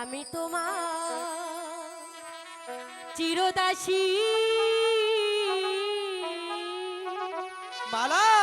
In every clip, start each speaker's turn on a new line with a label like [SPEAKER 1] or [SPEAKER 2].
[SPEAKER 1] আমি তোমার চিরদাসী।
[SPEAKER 2] মালা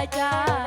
[SPEAKER 2] I ajar.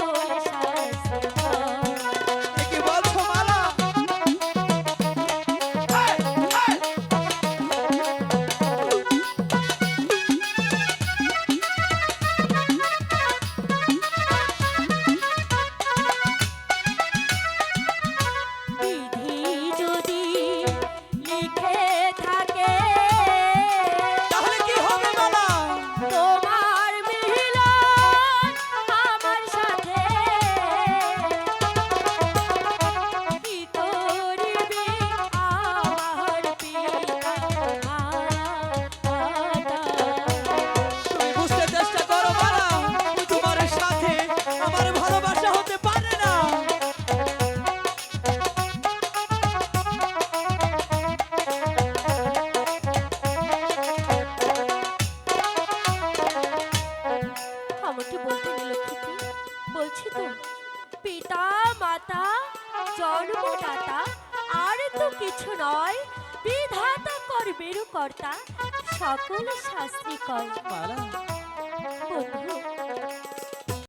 [SPEAKER 2] Oh. জন্মদাতা আর তো কিছু নয়। বিধাতা কর্মেরও কর্তা সকল শাস্ত্রী
[SPEAKER 1] কর্ম
[SPEAKER 2] বন্ধু